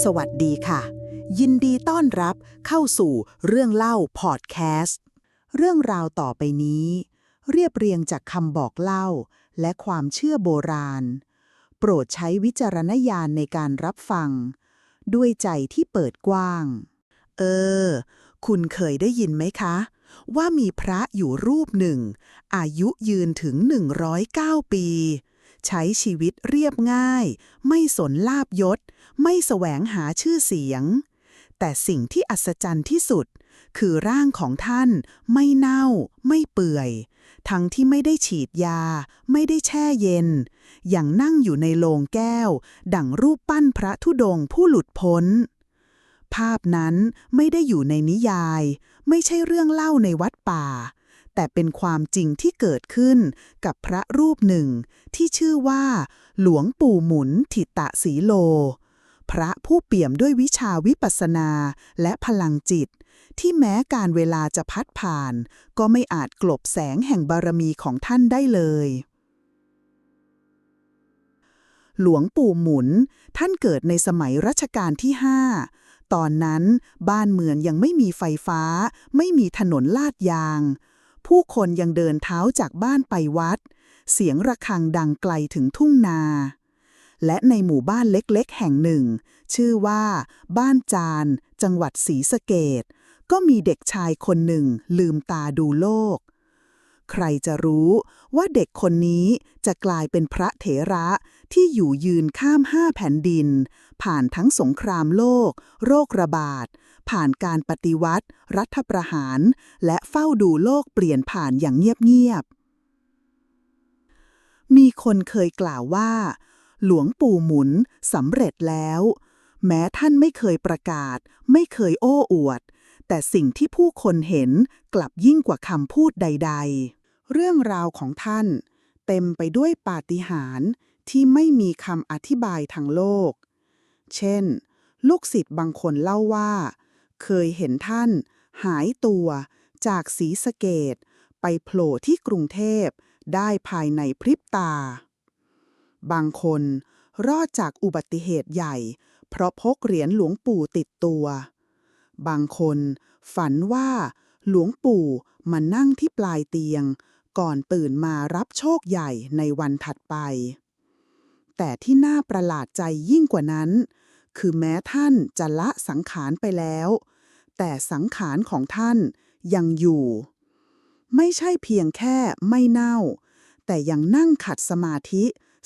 สวัสดีค่ะ ยินดีต้อนรับเข้าสู่เรื่องเล่าพอดแคสต์ เรื่องราวต่อไปนี้ เรียบเรียงจากคำบอกเล่า และความเชื่อโบราณ โปรดใช้วิจารณญาณในการรับฟัง ด้วยใจที่เปิดกว้าง เออ คุณเคยได้ยินไหมคะ ว่ามีพระอยู่รูปหนึ่ง อายุยืนถึง 109 ปี ใช้ชีวิตเรียบง่าย ไม่สนลาบยศ ไม่แสวงหาชื่อเสียง แต่สิ่งที่อัศจรรย์ที่สุด คือร่างของท่านไม่เน่า ไม่เปื่อย ทั้งที่ไม่ได้ฉีดยา ไม่ได้แช่เย็น อย่างนั่งอยู่ในโลงแก้ว ดั่งรูปปั้นพระธุดงค์ผู้หลุดพ้น ภาพนั้นไม่ได้อยู่ในนิยาย ไม่ใช่เรื่องเล่าในวัดป่า แต่เป็นความจริงที่เกิดขึ้นกับพระรูปหนึ่ง ที่ชื่อว่า หลวงปู่หมุนทิตะสีโล พระผู้เปี่ยมด้วยวิชาวิปัสนาและพลังจิต ที่แม้การเวลาจะพัดผ่าน ก็ไม่อาจกลบแสงแห่งบารมีของท่านได้เลยหลวงปู่หมุน ท่านเกิดในสมัยรัชกาลที่ห้าตอนนั้นบ้านเมืองยังไม่มีไฟฟ้า ไม่มีถนนลาดยาง ผู้คนยังเดินเท้าจากบ้านไปวัด เสียงระฆังดังไกลถึงทุ่งนา และในหมู่บ้านเล็กๆ แห่งหนึ่ง ชื่อว่า บ้านจาน จังหวัดศรีสะเกดก็มีเด็กชายคนหนึ่งลืมตาดูโลก ใครจะรู้ว่าเด็กคนนี้จะกลายเป็นพระเถระ ที่อยู่ยืนข้ามห้าแผ่นดิน ผ่านทั้งสงครามโลก โรคระบาด ผ่านการปฏิวัติ รัฐประหาร และเฝ้าดูโลกเปลี่ยนผ่านอย่างเงียบๆ มีคนเคยกล่าวว่า หลวงปู่หมุนสำเร็จแล้ว แม้ท่านไม่เคยประกาศ ไม่เคยโอ้อวด แต่สิ่งที่ผู้คนเห็นกลับยิ่งกว่าคำพูดใด ๆ เรื่องราวของท่านเต็มไปด้วยปาฏิหาริย์ ที่ไม่มีคำอธิบายทางโลก เช่น ลูกศิษย์บางคนเล่าว่า เคยเห็นท่าน หายตัวจากศรีสะเกดไปโผล่ที่กรุงเทพได้ภายในพริบตา บางคนรอดจากอุบัติเหตุใหญ่ เพราะพกเหรียญหลวงปู่ติดตัว บางคนฝันว่า หลวงปู่มานั่งที่ปลายเตียง ก่อนตื่นมารับโชคใหญ่ในวันถัดไป แต่ที่น่าประหลาดใจยิ่งกว่านั้น คือแม้ท่านจะละสังขารไปแล้ว แต่สังขารของท่านยังอยู่ ไม่ใช่เพียงแค่ไม่เน่า แต่ยังนั่งขัดสมาธิ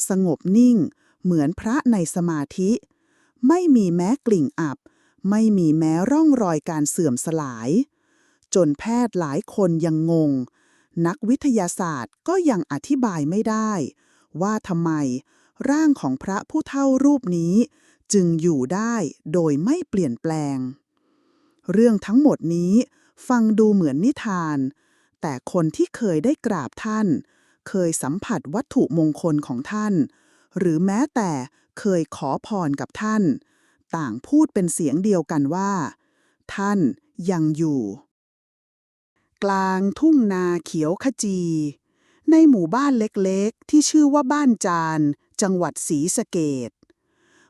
สงบนิ่ง เหมือนพระในสมาธิ ไม่มีแม้กลิ่งอับ ไม่มีแม้ร่องรอยการเสื่อมสลาย จนแพทย์หลายคนยังงง นักวิทยาศาสตร์ก็ยังอธิบายไม่ได้ ว่าทำไม ร่างของพระผู้เฒ่ารูปนี้ จึงอยู่ได้โดยไม่เปลี่ยนแปลง เรื่องทั้งหมดนี้ฟังดูเหมือนนิทาน แต่คนที่เคยได้กราบท่าน เคยสัมผัสวัตถุมงคลของท่าน หรือแม้แต่เคยขอพรกับท่าน ต่างพูดเป็นเสียงเดียวกันว่า ท่านยังอยู่ กลางทุ่งนาเขียวขจี ในหมู่บ้านเล็กๆ ที่ชื่อว่าบ้านจาน จังหวัดศรีสะเกด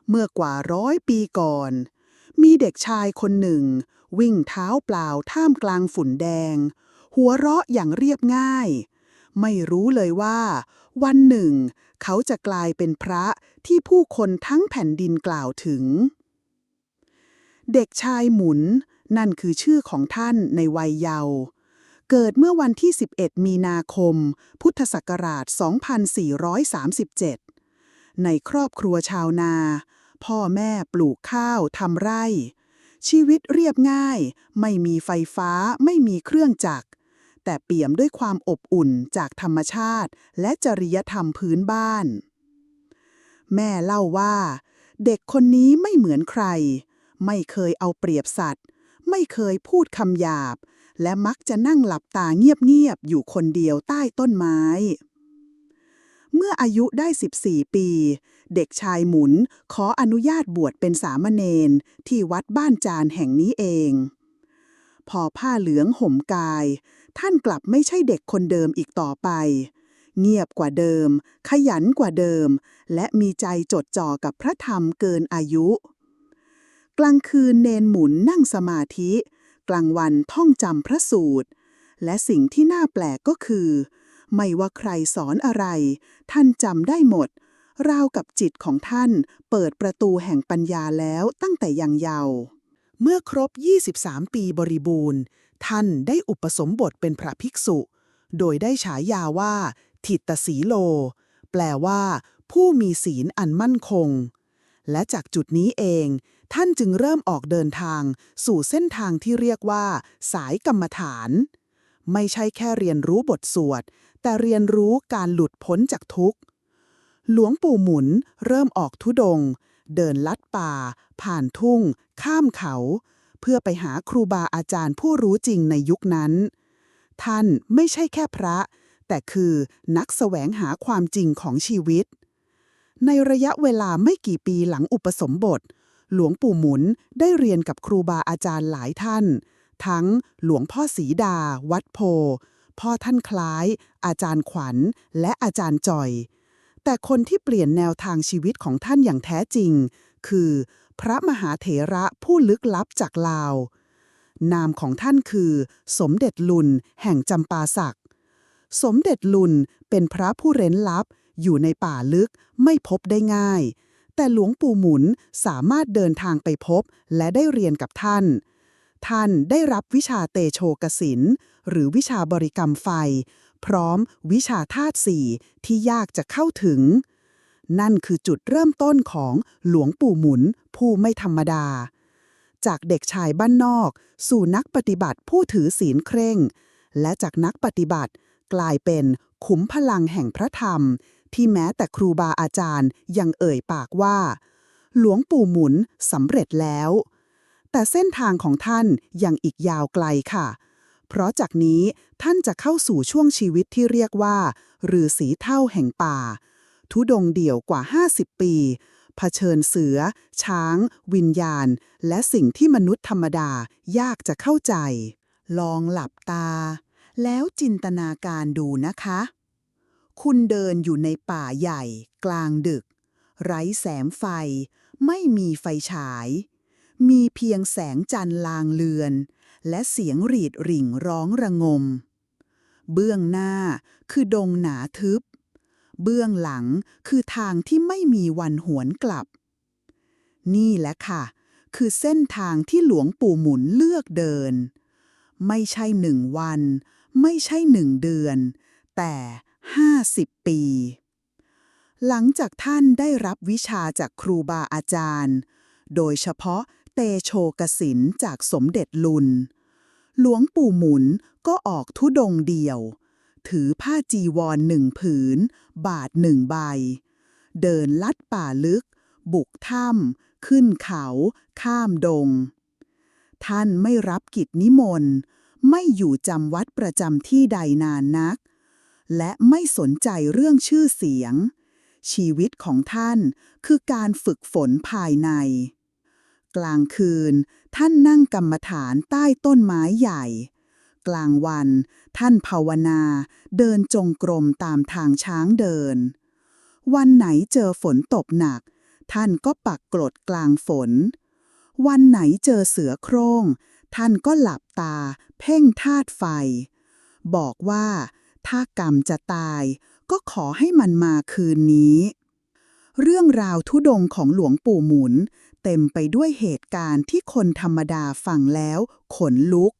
เมื่อกว่าร้อยปีก่อน มีเด็กชายคนหนึ่ง วิ่งเท้าเปล่าท่ามกลางฝุ่นแดง หัวเราะอย่างเรียบง่าย ไม่รู้เลยว่า วันหนึ่ง เขาจะกลายเป็นพระที่ผู้คนทั้งแผ่นดินกล่าวถึง เด็กชายหมุนนั่นคือชื่อของท่านในวัยเยาว์เกิดเมื่อวันที่ 11 มีนาคม พุทธศักราช 2437 ในครอบครัวชาวนา พ่อแม่ปลูกข้าวทำไร่ ชีวิตเรียบง่าย ไม่มีไฟฟ้าไม่มีเครื่องจักร แต่เปี่ยมด้วยความอบอุ่นจากธรรมชาติ และจริยธรรมพื้นบ้าน แม่เล่าว่า เด็กคนนี้ไม่เหมือนใคร ไม่เคยเอาเปรียบสัตว์ ไม่เคยพูดคำหยาบ และมักจะนั่งหลับตาเงียบๆอยู่คนเดียวใต้ต้นไม้ เมื่ออายุได้ 14 ปี เด็กชายหมุนขออนุญาตบวชเป็นสามเณรที่วัดบ้านจานแห่งนี้เอง พอผ้าเหลืองห่มกาย ท่านกลับไม่ใช่เด็กคนเดิมอีกต่อไป เงียบกว่าเดิม ขยันกว่าเดิม และมีใจจดจ่อกับพระธรรมเกินอายุ กลางคืนเนนหมุนนั่งสมาธิ กลางวันท่องจำพระสูตร และสิ่งที่น่าแปลกก็คือ ไม่ว่าใครสอนอะไร ท่านจำได้หมด ราวกับจิตของท่านเปิดประตูแห่งปัญญาแล้วตั้งแต่ยังเยาว์เมื่อครบ 23 ปีบริบูรณ์ ท่านได้อุปสมบทเป็นพระภิกษุ โดยได้ฉายาว่า ทิตสีโล แปลว่า ผู้มีศีลอันมั่นคง และจากจุดนี้เอง ท่านจึงเริ่มออกเดินทาง สู่เส้นทางที่เรียกว่า สายกรรมฐาน ไม่ใช่แค่เรียนรู้บทสวด แต่เรียนรู้การหลุดพ้นจากทุกข์ หลวงปู่หมุนเริ่มออกทุดง เดินลัดป่า ผ่านทุ่ง ข้ามเขา เพื่อไปหาครูบาอาจารย์ผู้รู้จริงในยุคนั้น ท่านไม่ใช่แค่พระ แต่คือนักแสวงหาความจริงของชีวิต ในระยะเวลาไม่กี่ปีหลังอุปสมบท หลวงปู่หมุนได้เรียนกับครูบาอาจารย์หลายท่าน ทั้งหลวงพ่อศรีดา วัดโพ พ่อท่านคล้าย อาจารย์ขวัญ และอาจารย์จอย แต่คนที่เปลี่ยนแนวทางชีวิตของท่านอย่างแท้จริง คือ พระมหาเถระผู้ลึกลับจากลาว นามของท่านคือ สมเด็จลุน แห่งจำปาสัก สมเด็จลุนเป็นพระผู้เร้นลับ อยู่ในป่าลึกไม่พบได้ง่าย แต่หลวงปู่หมุนสามารถเดินทางไปพบและได้เรียนกับท่านท่านได้รับวิชาเตโชกสิน หรือวิชาบริกรรมไฟ พร้อมวิชาธาตุสี่ที่ยากจะเข้าถึง นั่นคือจุดเริ่มต้นของหลวงปู่หมุน ผู้ไม่ธรรมดา จากเด็กชายบ้านนอก สู่นักปฏิบัติผู้ถือศีลเคร่ง และจากนักปฏิบัติกลายเป็นขุมพลังแห่งพระธรรม ที่แม้แต่ครูบาอาจารย์ยังเอ่ยปากว่า หลวงปู่หมุนสำเร็จแล้ว แต่เส้นทางของท่านยังอีกยาวไกลค่ะ เพราะจากนี้ท่านจะเข้าสู่ช่วงชีวิตที่เรียกว่าฤาษีเท่าแห่งป่า ทุดงเดี่ยวกว่า 50 ปีเผชิญเสือ ช้าง วิญญาณ และสิ่งที่มนุษย์ธรรมดายากจะเข้าใจ ลองหลับตา แล้วจินตนาการดูนะคะ คุณเดินอยู่ในป่าใหญ่ กลางดึก ไร้แสงไฟ ไม่มีไฟฉาย มีเพียงแสงจันทร์ลางเลือน และเสียงหรีดหริ่งร้องระงม เบื้องหน้าคือดงหนาทึบ เบื้องหลังคือทางที่ไม่มีวันหวนกลับ นี่แหละค่ะ คือเส้นทางที่หลวงปู่หมุนเลือกเดิน ไม่ใช่หนึ่งวัน ไม่ใช่หนึ่งเดือน แต่ห้าสิบปี หลังจากท่านได้รับวิชาจากครูบาอาจารย์ โดยเฉพาะเตโชกสินจากสมเด็จลุน หลวงปู่หมุนก็ออกทุดงเดียว ถือผ้าจีวรหนึ่งผืน บาทหนึ่งใบ เดินลัดป่าลึก บุกถ้ำขึ้นเขา ข้ามดง ท่านไม่รับกิจนิมนต์ ไม่อยู่จำวัดประจำที่ใดนานนัก และไม่สนใจเรื่องชื่อเสียง ชีวิตของท่านคือการฝึกฝนภายใน กลางคืน ท่านนั่งกรรมฐานใต้ต้นไม้ใหญ่ กลางวัน ท่านภาวนา เดินจงกรมตามทางช้างเดิน วันไหนเจอฝนตกหนัก ท่านก็ปักกรดกลางฝน วันไหนเจอเสือโคร่ง ท่านก็หลับตา เพ่งธาตุไฟ บอกว่า ถ้ากรรมจะตาย ก็ขอให้มันมาคืนนี้เรื่องราวทุดงของหลวงปู่หมุน เต็มไปด้วยเหตุการณ์ที่คนธรรมดาฟังแล้วขนลุก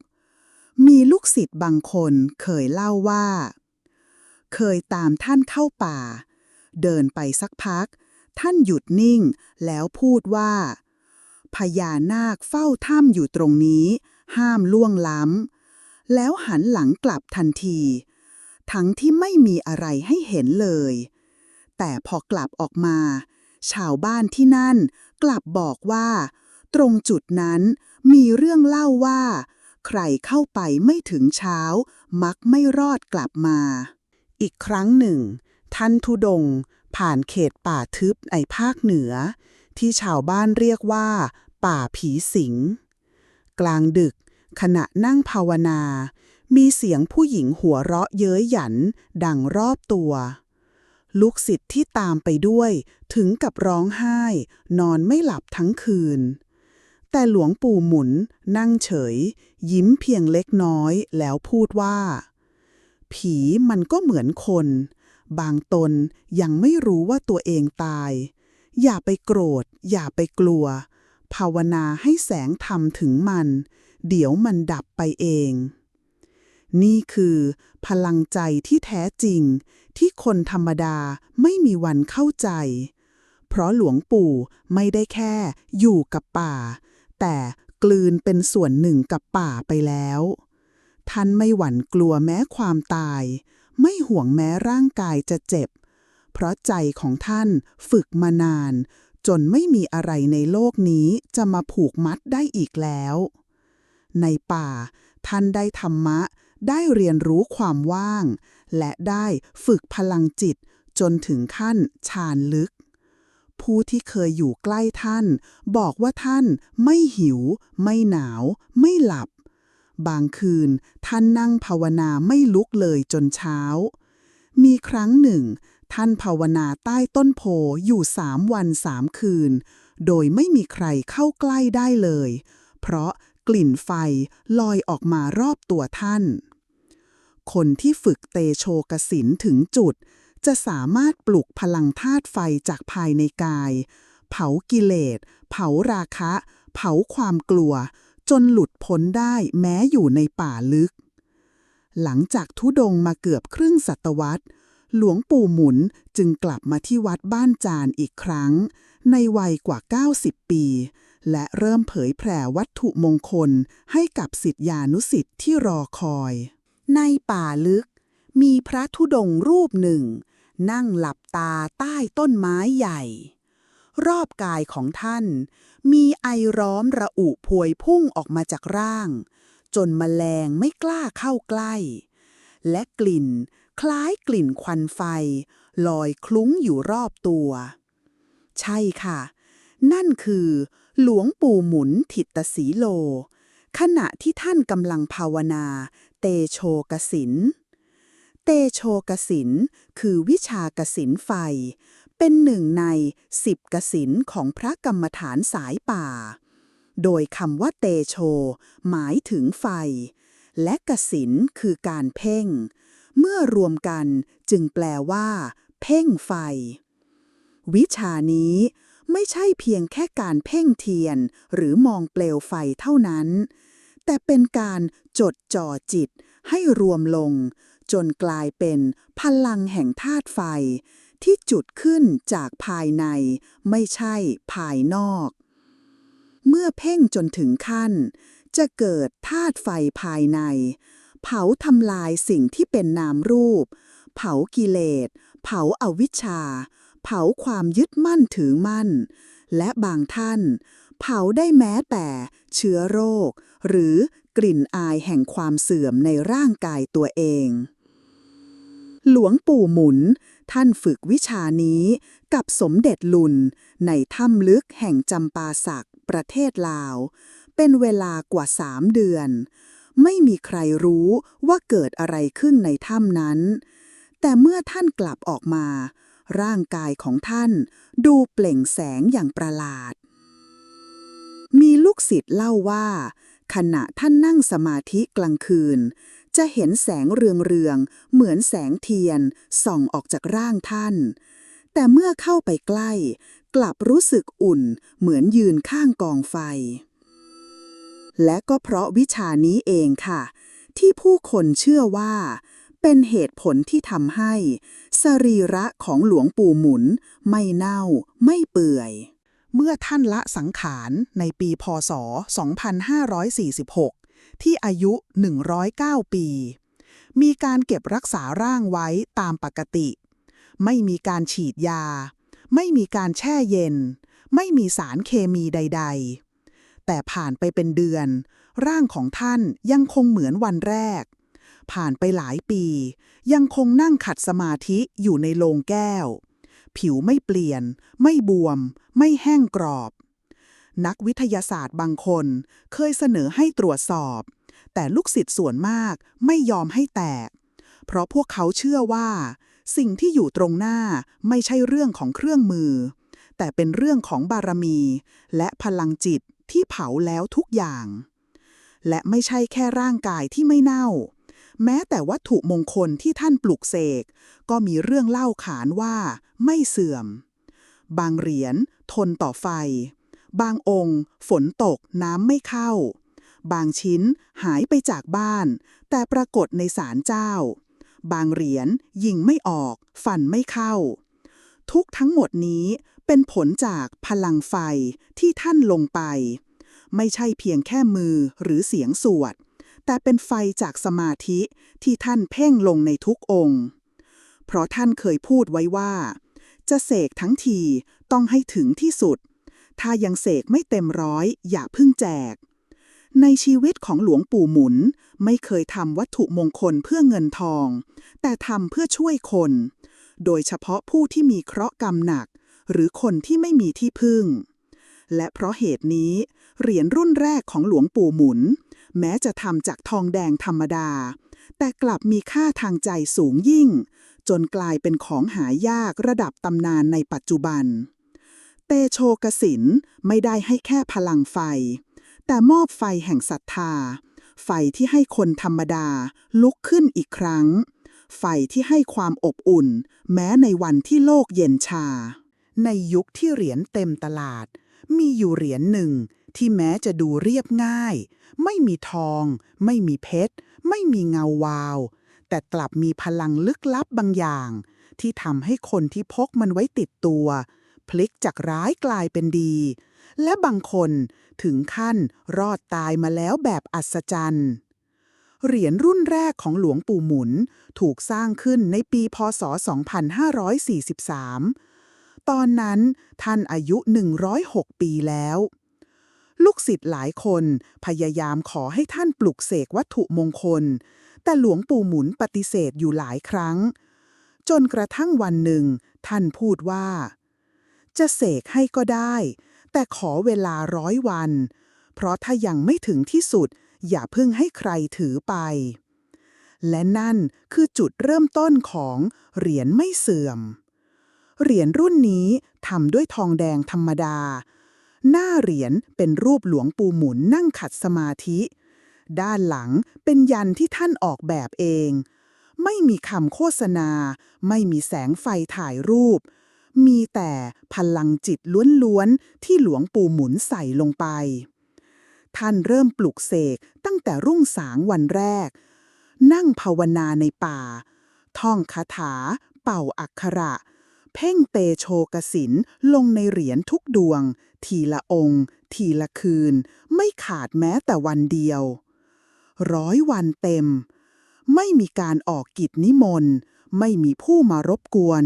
มีลูกศิษย์บางคนเคยเล่าว่า เคยตามท่านเข้าป่า เดินไปสักพัก ท่านหยุดนิ่งแล้วพูดว่า พญานาคเฝ้าถ้ำอยู่ตรงนี้ ห้ามล่วงล้ำ แล้วหันหลังกลับทันที ทั้งที่ไม่มีอะไรให้เห็นเลย แต่พอกลับออกมา ชาวบ้านที่นั่น กลับบอกว่า ตรงจุดนั้นมีเรื่องเล่าว่า ใครเข้าไปไม่ถึงเช้า มักไม่รอดกลับมา อีกครั้งหนึ่ง ท่านทุดง ผ่านเขตป่าทึบในภาคเหนือ ที่ชาวบ้านเรียกว่า ป่าผีสิง กลางดึก ขณะนั่งภาวนา มีเสียงผู้หญิงหัวเราะเย้ยหยัน ดังรอบตัว ลูกศิษย์ที่ตามไปด้วย ถึงกับร้องไห้ นอนไม่หลับทั้งคืนแต่แต่หลวงปู่หมุนนั่งเฉย ยิ้มเพียงเล็กน้อยแล้วพูดว่า ผีมันก็เหมือนคน บางตนยังไม่รู้ว่าตัวเองตาย อย่าไปโกรธ อย่าไปกลัว ภาวนาให้แสงธรรมถึงมัน เดี๋ยวมันดับไปเอง นี่คือพลังใจที่แท้จริง ที่คนธรรมดาไม่มีวันเข้าใจ เพราะหลวงปู่ไม่ได้แค่อยู่กับป่า แต่กลืนเป็นส่วนหนึ่งกับป่าไปแล้ว ท่านไม่หวั่นกลัวแม้ความตาย ไม่ห่วงแม้ร่างกายจะเจ็บ เพราะใจของท่านฝึกมานาน จนไม่มีอะไรในโลกนี้จะมาผูกมัดได้อีกแล้ว ในป่าท่านได้ธรรมะ ได้เรียนรู้ความว่าง และได้ฝึกพลังจิตจนถึงขั้นฌานลึก ผู้ที่เคยอยู่ใกล้ท่าน บอกว่าท่านไม่หิว ไม่หนาว ไม่หลับ บางคืนท่านนั่งภาวนาไม่ลุกเลยจนเช้า มีครั้งหนึ่ง ท่านภาวนาใต้ต้นโพอยู่สามวันสามคืน โดยไม่มีใครเข้าใกล้ได้เลย เพราะกลิ่นไฟลอยออกมารอบตัวท่าน คนที่ฝึกเตโชกสินถึงจุด จะสามารถปลุกพลังธาตุไฟจากภายในกาย เผากิเลส เผาราคะ เผาความกลัว จนหลุดพ้นได้แม้อยู่ในป่าลึก หลังจากทุดงมาเกือบครึ่งศตวรรษ หลวงปู่หมุนจึงกลับมาที่วัดบ้านจานอีกครั้ง ในวัยกว่า 90 ปีและเริ่มเผยแผ่วัตถุมงคลให้กับสิทธิานุสิทธิ์ที่รอคอย ในป่าลึก มีพระธุดงค์รูปหนึ่ง นั่งหลับตาใต้ต้นไม้ใหญ่ รอบกายของท่าน มีไอร้อมระอุพวยพุ่งออกมาจากร่าง จนมแมลงไม่กล้าเข้าใกล้ และกลิ่นคล้ายกลิ่นควันไฟ ลอยคลุ้งอยู่รอบตัว ใช่ค่ะ นั่นคือ หลวงปู่หมุนทิตสีโล ขณะที่ท่านกำลังภาวนา เตโชกสิน เตโชกสินคือวิชากสินไฟ เป็นหนึ่งในสิบกสินของพระกรรมฐานสายป่า โดยคำว่าเตโช หมายถึงไฟ และกสินคือการเพ่ง เมื่อรวมกันจึงแปลว่า เพ่งไฟ วิชานี้ไม่ใช่เพียงแค่การเพ่งเทียนหรือมองเปลวไฟเท่านั้น แต่เป็นการจดจ่อจิตให้รวมลง จนกลายเป็นพลังแห่งธาตุไฟ ที่จุดขึ้นจากภายในไม่ใช่ภายนอก เมื่อเพ่งจนถึงขั้น จะเกิดธาตุไฟภายใน เผาทำลายสิ่งที่เป็นนามรูป เผากิเลส เผาอาวิชชา เผาความยึดมั่นถือมั่น และบางท่าน เผาได้แม้แต่เชื้อโรค หรือกลิ่นอายแห่งความเสื่อมในร่างกายตัวเอง หลวงปู่หมุน ท่านฝึกวิชานี้กับสมเด็จลุน ในถ้ำลึกแห่งจำปาสักประเทศลาว เป็นเวลากว่าสามเดือน ไม่มีใครรู้ว่าเกิดอะไรขึ้นในถ้ำนั้น แต่เมื่อท่านกลับออกมา ร่างกายของท่านดูเปล่งแสงอย่างประหลาด มีลูกศิษย์เล่าว่า ขณะท่านนั่งสมาธิกลางคืน จะเห็นแสงเรืองๆเหมือนแสงเทียน ส่องออกจากร่างท่าน แต่เมื่อเข้าไปใกล้ กลับรู้สึกอุ่นเหมือนยืนข้างกองไฟ และก็เพราะวิชานี้เองค่ะ ที่ผู้คนเชื่อว่าเป็นเหตุผลที่ทำให้ สรีระของหลวงปู่หมุน ไม่เน่าไม่เปื่อย เมื่อท่านละสังขารในปีพศ 2546 ที่อายุ 109 ปี มีการเก็บรักษาร่างไว้ตามปกติ ไม่มีการฉีดยา ไม่มีการแช่เย็น ไม่มีสารเคมีใด ๆ แต่ผ่านไปเป็นเดือน ร่างของท่านยังคงเหมือนวันแรก ผ่านไปหลายปี ยังคงนั่งขัดสมาธิอยู่ในโลงแก้ว ผิวไม่เปลี่ยน ไม่บวม ไม่แห้งกรอบ นักวิทยาศาสตร์บางคนเคยเสนอให้ตรวจสอบ แต่ลูกศิษย์ส่วนมากไม่ยอมให้แตกเพราะพวกเขาเชื่อว่า สิ่งที่อยู่ตรงหน้าไม่ใช่เรื่องของเครื่องมือ แต่เป็นเรื่องของบารมี และพลังจิตที่เผาแล้วทุกอย่าง และไม่ใช่แค่ร่างกายที่ไม่เน่า แม้แต่วัตถุมงคลที่ท่านปลุกเสก ก็มีเรื่องเล่าขานว่าไม่เสื่อม บางเหรียญทนต่อไฟ บางองค์ ฝนตกน้ำไม่เข้า บางชิ้นหายไปจากบ้าน แต่ปรากฏในศาลเจ้า บางเหรียญยิงไม่ออก ฟันไม่เข้า ทุกทั้งหมดนี้เป็นผลจากพลังไฟที่ท่านลงไป ไม่ใช่เพียงแค่มือหรือเสียงสวด แต่เป็นไฟจากสมาธิที่ท่านเพ่งลงในทุกองค์ เพราะท่านเคยพูดไว้ว่า จะเสกทั้งทีต้องให้ถึงที่สุด ถ้ายังเสกไม่เต็มร้อย อย่าพิ่งแจก ในชีวิตของหลวงปู่หมุนไม่เคยทำวัตถุมงคลเพื่อเงินทอง แต่ทำเพื่อช่วยคน โดยเฉพาะผู้ที่มีเคราะห์กรรมหนัก หรือคนที่ไม่มีที่พึ่ง และเพราะเหตุนี้ เหรียญรุ่นแรกของหลวงปู่หมุน แม้จะทำจากทองแดงธรรมดา แต่กลับมีค่าทางใจสูงยิ่ง จนกลายเป็นของหายากระดับตำนานในปัจจุบัน เตโชกสินไม่ได้ให้แค่พลังไฟ แต่มอบไฟแห่งศรัทธา ไฟที่ให้คนธรรมดาลุกขึ้นอีกครั้ง ไฟที่ให้ความอบอุ่น แม้ในวันที่โลกเย็นชา ในยุคที่เหรียญเต็มตลาด มีอยู่เหรียญหนึ่ง ที่แม้จะดูเรียบง่าย ไม่มีทอง ไม่มีเพชร ไม่มีเงาวาว แต่กลับมีพลังลึกลับบางอย่าง ที่ทำให้คนที่พกมันไว้ติดตัว พลิกจากร้ายกลายเป็นดี และบางคนถึงขั้นรอดตายมาแล้วแบบอัศจรรย์เหรียญรุ่นแรกของหลวงปู่หมุนถูกสร้างขึ้นในปีพศ 2543 ตอนนั้นท่านอายุ 106 ปีแล้ว ลูกศิษย์หลายคน พยายามขอให้ท่านปลุกเสกวัตถุมงคล แต่หลวงปู่หมุนปฏิเสธอยู่หลายครั้ง จนกระทั่งวันหนึ่ง ท่านพูดว่า จะเสกให้ก็ได้ แต่ขอเวลาร้อยวัน เพราะถ้ายังไม่ถึงที่สุด อย่าเพิ่งให้ใครถือไป และนั่นคือจุดเริ่มต้นของเหรียญไม่เสื่อม เหรียญรุ่นนี้ทำด้วยทองแดงธรรมดา หน้าเหรียญเป็นรูปหลวงปู่หมุนนั่งขัดสมาธิ ด้านหลังเป็นยันที่ท่านออกแบบเอง ไม่มีคำโฆษณา ไม่มีแสงไฟถ่ายรูป มีแต่พลังจิตล้วนๆที่หลวงปู่หมุนใส่ลงไป ท่านเริ่มปลุกเสกตั้งแต่รุ่งสางวันแรก นั่งภาวนาในป่า ท่องคาถา เป่าอักขระ เพ่งเตโชกสินลงในเหรียญทุกดวง ทีละองค์ ทีละคืน ไม่ขาดแม้แต่วันเดียว ร้อยวันเต็ม ไม่มีการออกกิจนิมนต์ ไม่มีผู้มารบกวน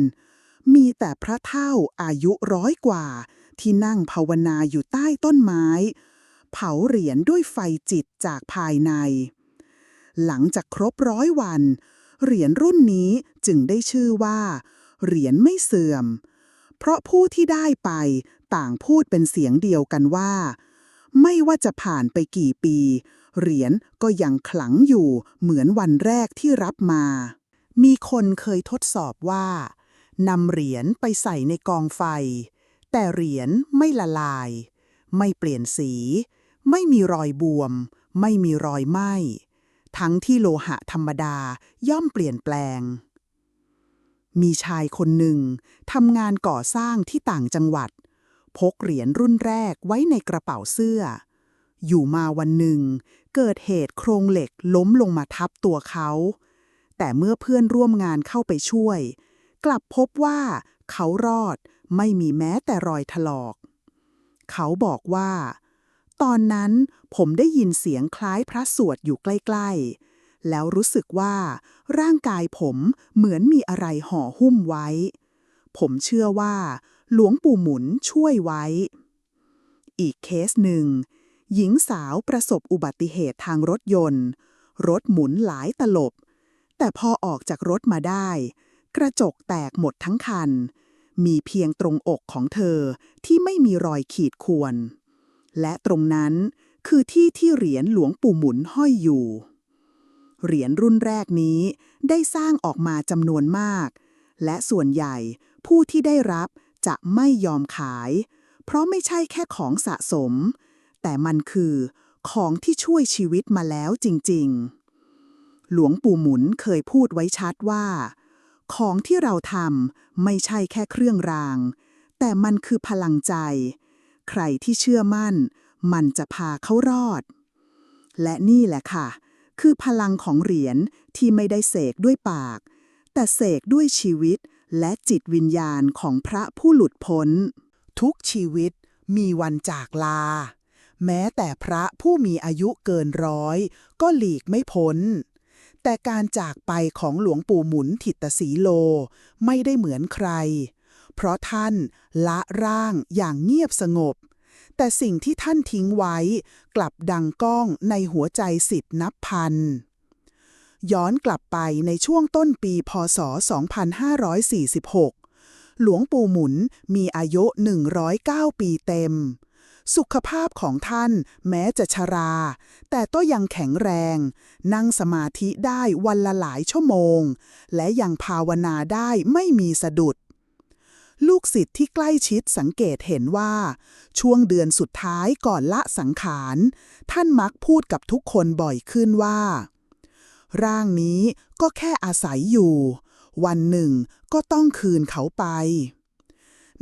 มีแต่พระเท่าอายุร้อยกว่า ที่นั่งภาวนาอยู่ใต้ต้นไม้ เผาเหรียญด้วยไฟจิตจากภายใน หลังจากครบร้อยวัน เหรียญรุ่นนี้จึงได้ชื่อว่า เหรียญไม่เสื่อม เพราะผู้ที่ได้ไปต่างพูดเป็นเสียงเดียวกันว่า ไม่ว่าจะผ่านไปกี่ปี เหรียญก็ยังขลังอยู่เหมือนวันแรกที่รับมา มีคนเคยทดสอบว่านำเหรียญไปใส่ในกองไฟ แต่เหรียญไม่ละลาย ไม่เปลี่ยนสี ไม่มีรอยบวม ไม่มีรอยไหม้ทั้งที่โลหะธรรมดาย่อมเปลี่ยนแปลง มีชายคนหนึ่งทำงานก่อสร้างที่ต่างจังหวัด พกเหรียญรุ่นแรกไว้ในกระเป๋าเสื้อ อยู่มาวันหนึ่ง เกิดเหตุโครงเหล็กล้มลงมาทับตัวเขา แต่เมื่อเพื่อนร่วมงานเข้าไปช่วย กลับพบว่าเขารอดไม่มีแม้แต่รอยถลอก เขาบอกว่า ตอนนั้นผมได้ยินเสียงคล้ายพระสวดอยู่ใกล้ ๆ แล้วรู้สึกว่า ร่างกายผมเหมือนมีอะไรห่อหุ้มไว้ ผมเชื่อว่า หลวงปู่หมุนช่วยไว้ อีกเคสหนึ่ง หญิงสาวประสบอุบัติเหตุทางรถยนต์ รถหมุนหลายตลบ แต่พอออกจากรถมาได้ กระจกแตกหมดทั้งคัน มีเพียงตรงอกของเธอที่ไม่มีรอยขีดข่วนและตรงนั้นคือที่ที่เหรียญหลวงปู่หมุนห้อยอยู่ เหรียญรุ่นแรกนี้ได้สร้างออกมาจำนวนมาก และส่วนใหญ่ผู้ที่ได้รับจะไม่ยอมขาย เพราะไม่ใช่แค่ของสะสม แต่มันคือของที่ช่วยชีวิตมาแล้วจริงๆ หลวงปู่หมุนเคยพูดไว้ชัดว่า ของที่เราทำไม่ใช่แค่เครื่องราง แต่มันคือพลังใจ ใครที่เชื่อมั่น มันจะพาเขารอด และนี่แหละค่ะ คือพลังของเหรียญที่ไม่ได้เสกด้วยปาก แต่เสกด้วยชีวิตและจิตวิญญาณของพระผู้หลุดพ้น ทุกชีวิตมีวันจากลา แม้แต่พระผู้มีอายุเกินร้อย ก็หลีกไม่พ้น แต่การจากไปของหลวงปู่หมุนถิตสีโลไม่ได้เหมือนใคร เพราะท่านละร่างอย่างเงียบสงบ แต่สิ่งที่ท่านทิ้งไว้ กลับดังก้องในหัวใจสิทธินับพัน ย้อนกลับไปในช่วงต้นปีพศ 2546 หลวงปู่หมุนมีอายุ 109 ปีเต็ม สุขภาพของท่านแม้จะชรา แต่ก็ยังแข็งแรง นั่งสมาธิได้วันละหลายชั่วโมง และยังภาวนาได้ไม่มีสะดุด ลูกศิษย์ที่ใกล้ชิดสังเกตเห็นว่า ช่วงเดือนสุดท้ายก่อนละสังขาร ท่านมักพูดกับทุกคนบ่อยขึ้นว่า ร่างนี้ก็แค่อาศัยอยู่ วันหนึ่งก็ต้องคืนเขาไป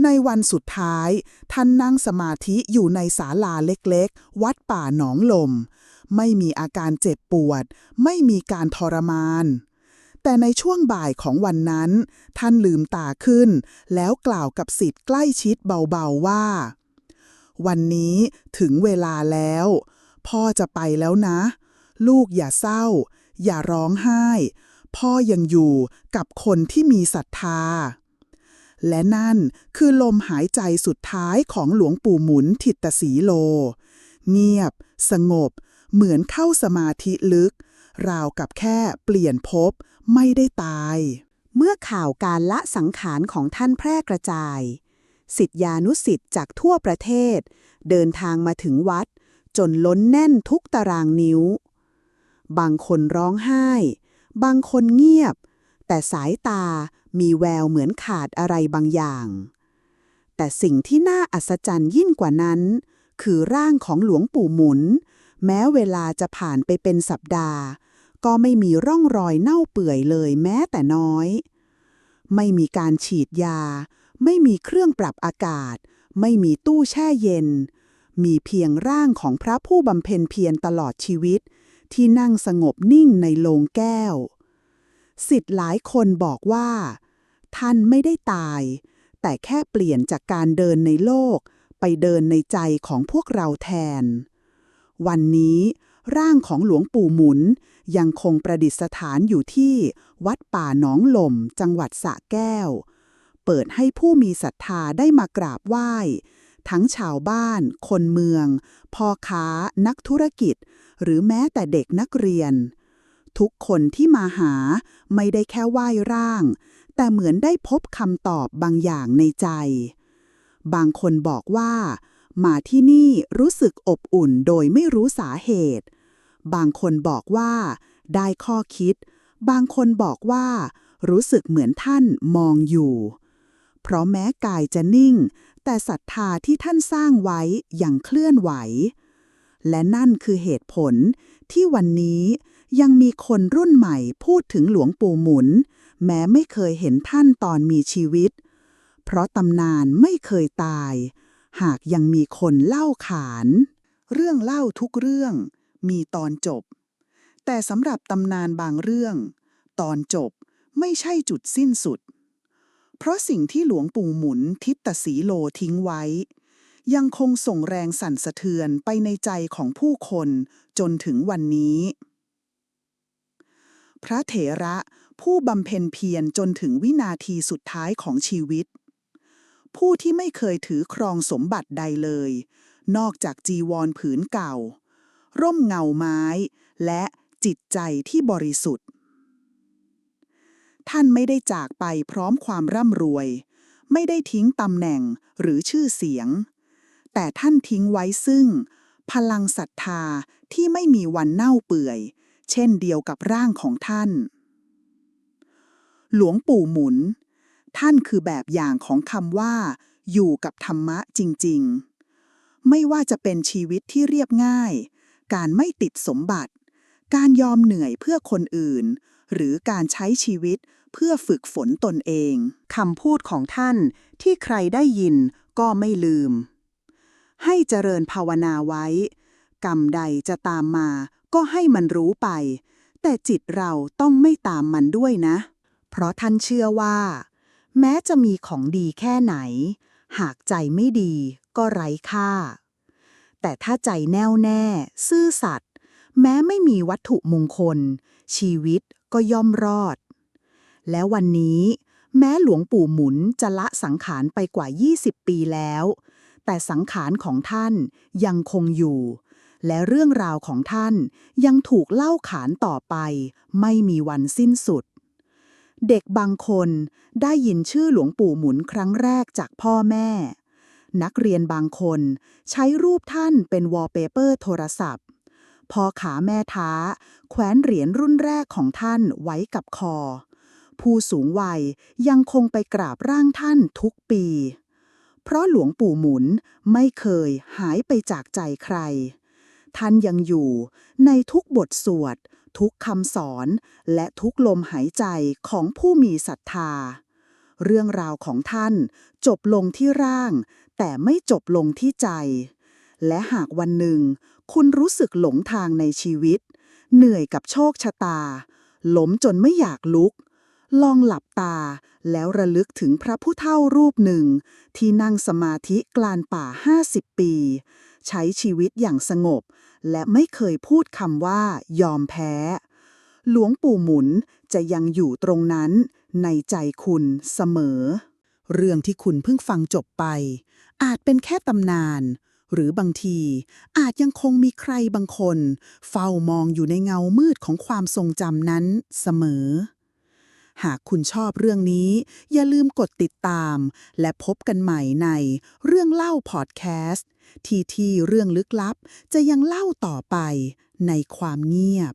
ในวันสุดท้าย ท่านนั่งสมาธิอยู่ในศาลาเล็กๆ วัดป่าหนองลม ไม่มีอาการเจ็บปวด ไม่มีการทรมาน แต่ในช่วงบ่ายของวันนั้น ท่านลืมตาขึ้น แล้วกล่าวกับสิทธิ์ใกล้ชิดเบาๆว่า วันนี้ถึงเวลาแล้ว พ่อจะไปแล้วนะ ลูกอย่าเศร้า อย่าร้องไห้ พ่อยังอยู่กับคนที่มีศรัทธา และนั่นคือลมหายใจสุดท้ายของหลวงปู่หมุนทิตสีโล เงียบ สงบ เหมือนเข้าสมาธิลึกราวกับแค่เปลี่ยนภพ ไม่ได้ตาย เมื่อข่าวการละสังขารของท่านแพร่กระจายสิทธานุสิทธิ์จากทั่วประเทศ เดินทางมาถึงวัด จนล้นแน่นทุกตารางนิ้ว บางคนร้องไห้ บางคนเงียบ แต่สายตามีแววเหมือนขาดอะไรบางอย่าง แต่สิ่งที่น่าอัศจรรย์ยิ่งกว่านั้น คือร่างของหลวงปู่หมุน แม้เวลาจะผ่านไปเป็นสัปดาห์ ก็ไม่มีร่องรอยเน่าเปื่อยเลยแม้แต่น้อย ไม่มีการฉีดยา ไม่มีเครื่องปรับอากาศ ไม่มีตู้แช่เย็น มีเพียงร่างของพระผู้บำเพ็ญเพียรตลอดชีวิต ที่นั่งสงบนิ่งในโลงแก้ว สิทธิ์หลายคนบอกว่า ท่านไม่ได้ตาย แต่แค่เปลี่ยนจากการเดินในโลกไปเดินในใจของพวกเราแทน วันนี้ร่างของหลวงปู่หมุน ยังคงประดิษฐานอยู่ที่วัดป่าหนองหล่ม จังหวัดสะแก้ว เปิดให้ผู้มีศรัทธาได้มากราบไหว้ ทั้งชาวบ้าน คนเมือง พ่อค้า นักธุรกิจ หรือแม้แต่เด็กนักเรียน ทุกคนที่มาหาไม่ได้แค่ไหว้ร่าง แต่เหมือนได้พบคำตอบบางอย่างในใจ บางคนบอกว่า มาที่นี่รู้สึกอบอุ่นโดยไม่รู้สาเหตุ บางคนบอกว่า ได้ข้อคิด บางคนบอกว่า รู้สึกเหมือนท่านมองอยู่ เพราะแม้กายจะนิ่ง แต่ศรัทธาที่ท่านสร้างไว้ยังเคลื่อนไหว และนั่นคือเหตุผลที่วันนี้ยังมีคนรุ่นใหม่พูดถึงหลวงปู่หมุน แม้ไม่เคยเห็นท่านตอนมีชีวิต เพราะตำนานไม่เคยตาย หากยังมีคนเล่าขาน เรื่องเล่าทุกเรื่อง มีตอนจบ แต่สำหรับตำนานบางเรื่อง ตอนจบไม่ใช่จุดสิ้นสุด เพราะสิ่งที่หลวงปู่หมุนทิตสีโลทิ้งไว้ ยังคงส่งแรงสั่นสะเทือนไปในใจของผู้คนจนถึงวันนี้ พระเถระผู้บำเพ็ญเพียรจนถึงวินาทีสุดท้ายของชีวิต ผู้ที่ไม่เคยถือครองสมบัติใดเลย นอกจากจีวรผืนเก่า ร่มเงาไม้ และจิตใจที่บริสุทธิ์ ท่านไม่ได้จากไปพร้อมความร่ำรวย ไม่ได้ทิ้งตำแหน่งหรือชื่อเสียง แต่ท่านทิ้งไว้ซึ่ง พลังศรัทธาที่ไม่มีวันเน่าเปื่อย เช่นเดียวกับร่างของท่าน หลวงปู่หมุน ท่านคือแบบอย่างของคำว่า อยู่กับธรรมะจริง ๆ ไม่ว่าจะเป็นชีวิตที่เรียบง่าย การไม่ติดสมบัติ การยอมเหนื่อยเพื่อคนอื่น หรือการใช้ชีวิตเพื่อฝึกฝนตนเองคำพูดของท่านที่ใครได้ยินก็ไม่ลืม ให้เจริญภาวนาไว้ กรรมใดจะตามมา ก็ให้มันรู้ไป แต่จิตเราต้องไม่ตามมันด้วยนะ เพราะท่านเชื่อว่า แม้จะมีของดีแค่ไหน หากใจไม่ดีก็ไร้ค่า แต่ถ้าใจแน่วแน่ ซื่อสัตย์แม้ไม่มีวัตถุมงคล ชีวิตก็ย่อมรอด และวันนี้ แม้หลวงปู่หมุนจะละสังขารไปกว่า 20 ปีแล้ว แต่สังขารของท่านยังคงอยู่ และเรื่องราวของท่านยังถูกเล่าขานต่อไป ไม่มีวันสิ้นสุด เด็กบางคนได้ยินชื่อหลวงปู่หมุนครั้งแรกจากพ่อแม่ นักเรียนบางคน ใช้รูปท่านเป็นวอลเปเปอร์โทรศัพท์ พอขาแม่ท้า แขวนเหรียญรุ่นแรกของท่านไว้กับคอ ผู้สูงวัยยังคงไปกราบร่างท่านทุกปี เพราะหลวงปู่หมุนไม่เคยหายไปจากใจใคร ท่านยังอยู่ในทุกบทสวด ทุกคำสอนและทุกลมหายใจของผู้มีศรัทธาเรื่องราวของท่านจบลงที่ร่าง แต่ไม่จบลงที่ใจ และหากวันหนึ่ง คุณรู้สึกหลงทางในชีวิต เหนื่อยกับโชคชะตา ล้มจนไม่อยากลุก ลองหลับตาแล้วระลึกถึงพระผู้เฒ่ารูปหนึ่ง ที่นั่งสมาธิกลานป่า 50 ปี ใช้ชีวิตอย่างสงบ และไม่เคยพูดคำว่ายอมแพ้ หลวงปู่หมุนจะยังอยู่ตรงนั้น ในใจคุณเสมอ เรื่องที่คุณเพิ่งฟังจบไป อาจเป็นแค่ตำนาน หรือบางทีอาจยังคงมีใครบางคน เฝ้ามองอยู่ในเงามืดของความทรงจำนั้นเสมอ หากคุณชอบเรื่องนี้ อย่าลืมกดติดตาม และพบกันใหม่ในเรื่องเล่าพอดแคสต์ ที่ที่เรื่องลึกลับจะยังเล่าต่อไปในความเงียบ